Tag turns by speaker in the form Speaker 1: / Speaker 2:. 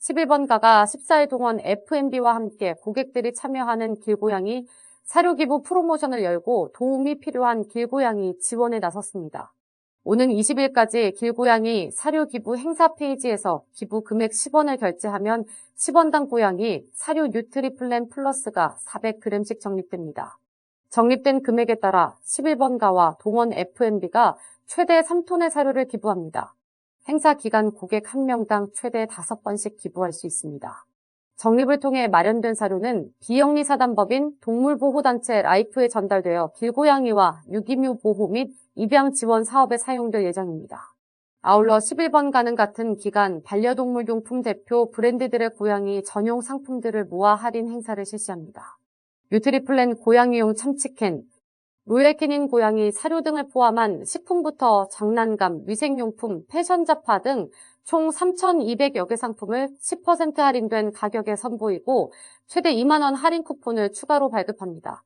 Speaker 1: 11번가가 14일 동안 F&B와 함께 고객들이 참여하는 길고양이 사료 기부 프로모션을 열고 도움이 필요한 길고양이 지원에 나섰습니다. 오는 20일까지 길고양이 사료 기부 행사 페이지에서 기부 금액 10원을 결제하면 10원당 고양이 사료 뉴트리플랜 플러스가 400g씩 적립됩니다. 적립된 금액에 따라 11번가와 동원 F&B가 최대 3톤의 사료를 기부합니다. 행사 기간 고객 1명당 최대 5번씩 기부할 수 있습니다. 적립을 통해 마련된 사료는 비영리 사단법인 동물보호단체 라이프에 전달되어 길고양이와 유기묘 보호 및 입양 지원 사업에 사용될 예정입니다. 아울러 11번가는 같은 기간 반려동물 용품 대표 브랜드들의 고양이 전용 상품들을 모아 할인 행사를 실시합니다. 뉴트리플랜 고양이용 참치캔, 로얄캐닌 고양이 사료 등을 포함한 식품부터 장난감, 위생용품, 패션 잡화 등 총 3,200여 개 상품을 10% 할인된 가격에 선보이고 최대 2만원 할인 쿠폰을 추가로 발급합니다.